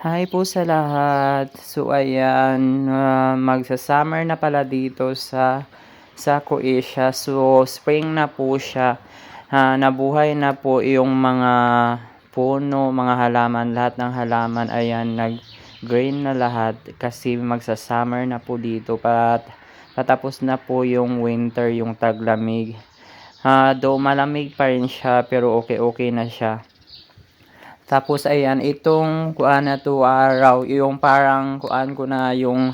Hi po sa lahat. So ayan, ah, magsa-summer na pala dito sa sa Croatia. So spring na po siya. Ah, nabuhay na po yung mga puno, mga halaman, lahat ng halaman ayan nag-green na lahat kasi magsa-summer na po dito pat patapos na po yung winter, yung taglamig. Ah, though malamig pa rin siya pero okay-okay na siya. Tapos ayan, itong kuan na to araw, yung parang kuan ko na yung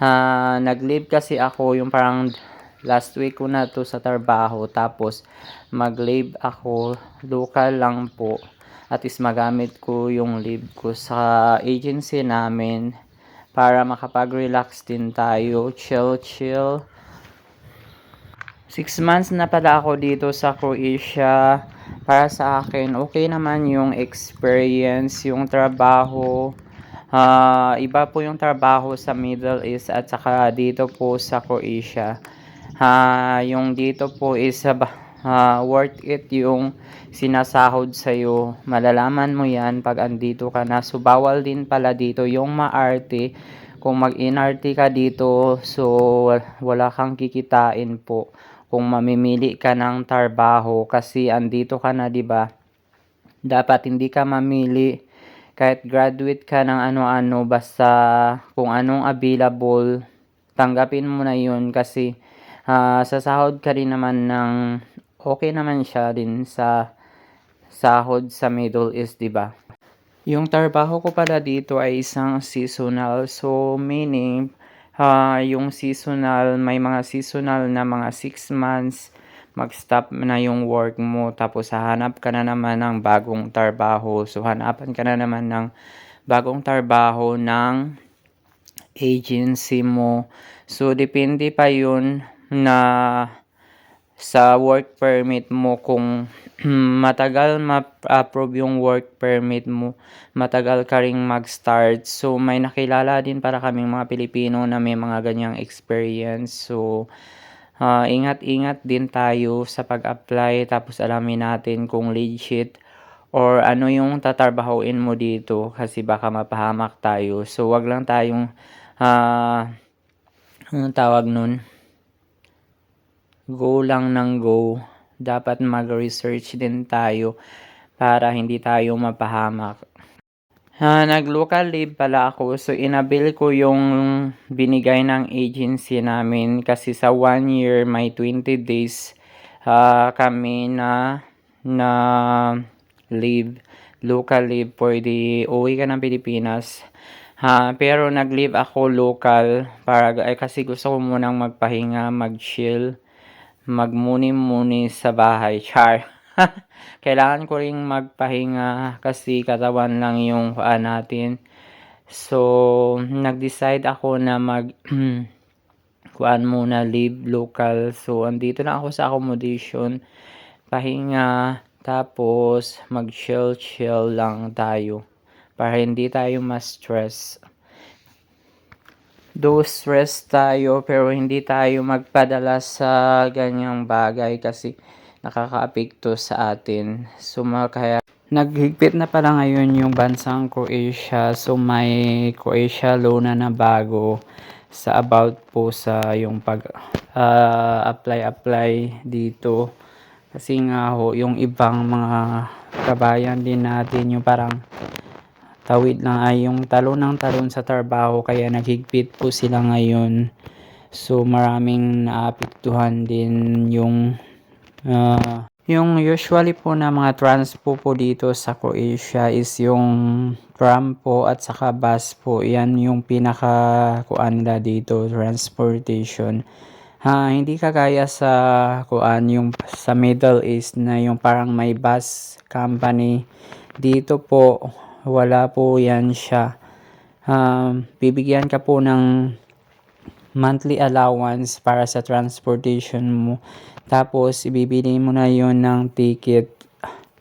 ah, nag-leave kasi ako yung parang last week ko na to sa trabaho. Tapos mag-leave ako local lang po. At is magamit ko yung leave ko sa agency namin para makapag-relax din tayo, chill chill. Six months na pala ako dito sa Croatia para sa akin, okay naman yung experience, yung trabaho. Ah, iba po yung trabaho sa Middle East at saka dito po sa Croatia. Ah, yung dito po is ah, worth it yung sinasahod sa iyo. Malalaman mo 'yan pag andito ka na. So bawal din pala dito yung maarte. Kung mag-inarte ka dito, so wala kang kikitain po kung mamimili ka ng trabaho kasi andito ka na 'di ba? Dapat hindi ka mamili kahit graduate ka ng ano-ano basta kung anong available tanggapin mo na 'yun kasi ah, sa sahod ka rin naman ng okay naman siya din sa sahod sa Middle East 'di ba? Yung trabaho ko pala dito ay isang seasonal so meaning ah, yung seasonal, may mga seasonal na mga 6 months, mag-stop na yung work mo, tapos hahanap ka na naman ng bagong trabaho. So, hanapan ka na naman ng bagong trabaho ng agency mo. So, depende pa yun na sa work permit mo kung matagal ma-approve yung work permit mo, matagal ka ring mag-start. So, may nakilala din para kaming mga Pilipino na may mga ganyang experience. So, ah, ingat-ingat din tayo sa pag-apply tapos alamin natin kung legit or ano yung tatrabahuin mo dito kasi baka mapahamak tayo. So, wag lang tayong ah, anong tawag nun? Go lang ng go. Dapat mag-research din tayo para hindi tayo mapahamak. Ah, nag-local leave pala ako. So, inabil ko yung binigay ng agency namin kasi sa one year may 20 days ah, kami na na leave. Local leave. Pwede uwi ka ng Pilipinas. Ha, pero nag-leave ako local para ay kasi gusto ko munang magpahinga, mag-chill, magmuni-muni sa bahay. Char. Kailangan ko ring magpahinga kasi katawan lang yung paa natin. So, nag-decide ako na mag kuan muna leave local. So, andito na ako sa accommodation. Pahinga, tapos mag-chill chill lang tayo para hindi tayo ma-stress. Do stress tayo pero hindi tayo magpadala sa ganyang bagay kasi nakakaapekto sa atin. So kaya naghigpit na pala ngayon yung bansang Croatia. So may Croatia law na na bago sa about po sa yung pag ah, apply apply dito. Kasi nga ho, yung ibang mga kabayan din natin yung parang tawid lang ay yung talon ng talon sa trabaho kaya naghigpit po sila ngayon. So maraming naapektuhan din yung ah, yung usually po na mga transpo po dito sa Croatia is yung tram po at saka bus po. Yan yung pinaka kuan nila dito transportation. Ha hindi kagaya sa kuan yung sa Middle East na yung parang may bus company. Dito po wala po yan siya. Um, bibigyan ka po ng monthly allowance para sa transportation mo. Tapos, ibibili mo na yon ng ticket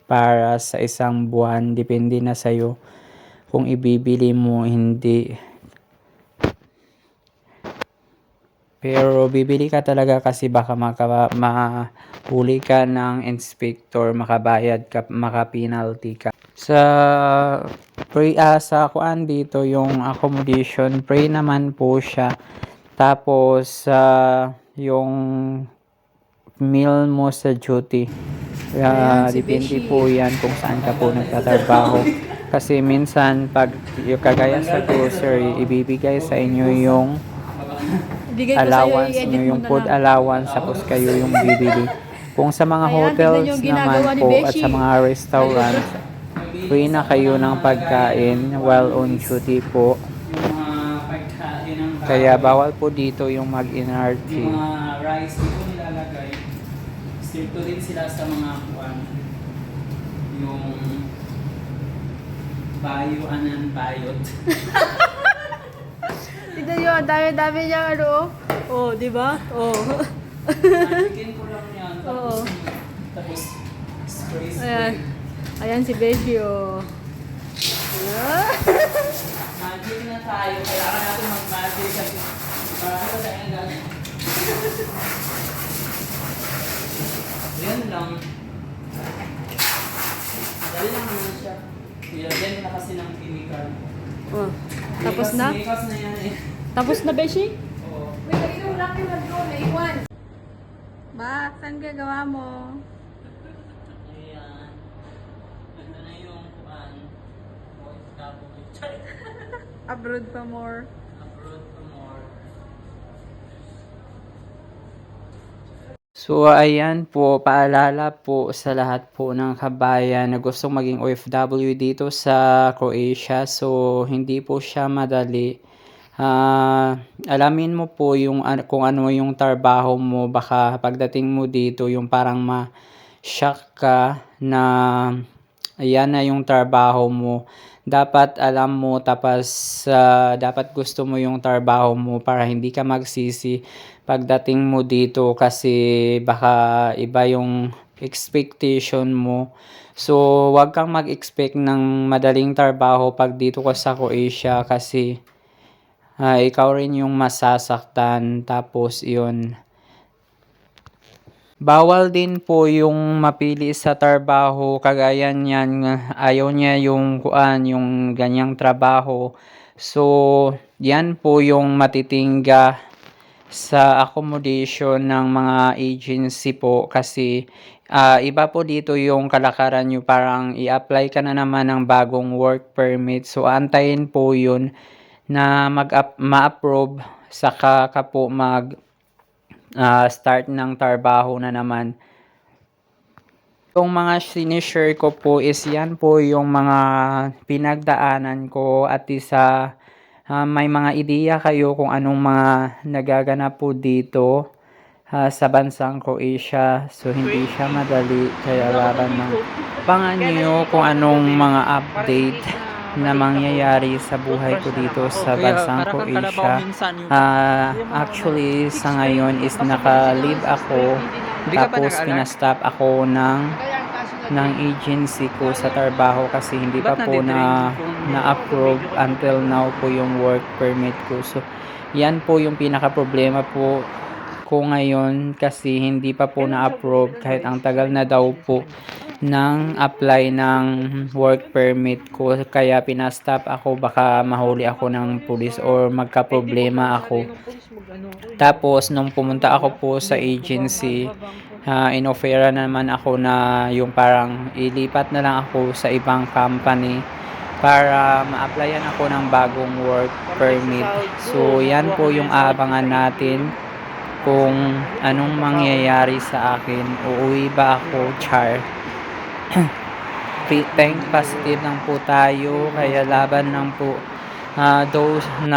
para sa isang buwan. Depende na sa'yo kung ibibili mo, hindi. Pero bibili ka talaga kasi baka maka, ka ng inspector, makabayad ka, maka-penalty ka. Sa free ah, sa kuan dito yung accommodation free naman po siya tapos sa yung meal mo sa duty Ah, depende po yan kung saan ka po nagtatrabaho kasi minsan pag yung kagaya sa grocery ibibigay sa inyo yung Bigay ko sa'yo, allowance i-edit mo yung na food lang. allowance, tapos kayo yung bibili. Kung sa mga Ayan, hotels tignan yung ginagawa naman ni po at Beshi. sa mga restaurants, free na kayo ng pagkain while on duty po. Kaya bawal po dito yung mag-NRT. Yung mga rice dito nilalagay. Stricto din sila sa mga kuan. Yung bayo anan bayot. Nyo, ang dami-dami niya ano. Oh, di ba? Oh. Bigyan ko lang yan. Oo. Tapos, tapos spray spray. Ayan. Ayan si oh. Ah. Magic na tayo. Kailangan natin mag-magic kasi marami tayo na gano'n. Yan lang. Dali lang naman siya. Nilagyan na kasi ng chemical. Oh. Tapos na? Makeup na yan eh. Tapos na, Beshi? Oo. Wait, inom lang yung nag naiwan. Bak, saan gagawa mo? Ayan. Ito na yung kuan. Abroad pa more. Abroad to more. So ayan po, paalala po sa lahat po ng kabayan na gustong maging OFW dito sa Croatia. So hindi po siya madali. Ah, alamin mo po yung kung ano yung trabaho mo baka pagdating mo dito yung parang ma-shock ka na ayan na yung trabaho mo. Dapat alam mo tapos ah, dapat gusto mo yung trabaho mo para hindi ka magsisi pagdating mo dito kasi baka iba yung expectation mo. So, wag kang mag-expect ng madaling trabaho pag dito ka sa Croatia kasi ah, ikaw rin yung masasaktan tapos yun. Bawal din po yung mapili sa trabaho kagaya niyan ayaw niya yung kuan yung ganyang trabaho. So, yan po yung matitingga sa accommodation ng mga agency po kasi ah, iba po dito yung kalakaran nyo parang i-apply ka na naman ng bagong work permit. So, antayin po yun na mag ma-approve saka ka po mag ah, start ng trabaho na naman. Yung mga sinishare ko po is yan po yung mga pinagdaanan ko at isa ah, may mga ideya kayo kung anong mga nagaganap po dito ah, sa bansang Croatia. So hindi siya madali kaya laban ng pangan nyo kung anong mga update na mangyayari sa buhay ko dito sa bansang Croatia. Ah, actually sa ngayon is naka-leave ako tapos pinastop ako ng ng agency ko sa trabaho kasi hindi pa po na na-approve until now po yung work permit ko. So, yan po yung pinaka problema po ko ngayon kasi hindi pa po na-approve kahit ang tagal na daw po ng apply ng work permit ko kaya pinastop ako baka mahuli ako ng pulis or magka-problema ako. Tapos nung pumunta ako po sa agency, uh, inoffera naman ako na yung parang ilipat na lang ako sa ibang company para ma-applyan ako ng bagong work permit. So yan po yung abangan natin kung anong mangyayari sa akin. Uuwi ba ako, char? Think positive lang po tayo, kaya laban lang po. Ah, those na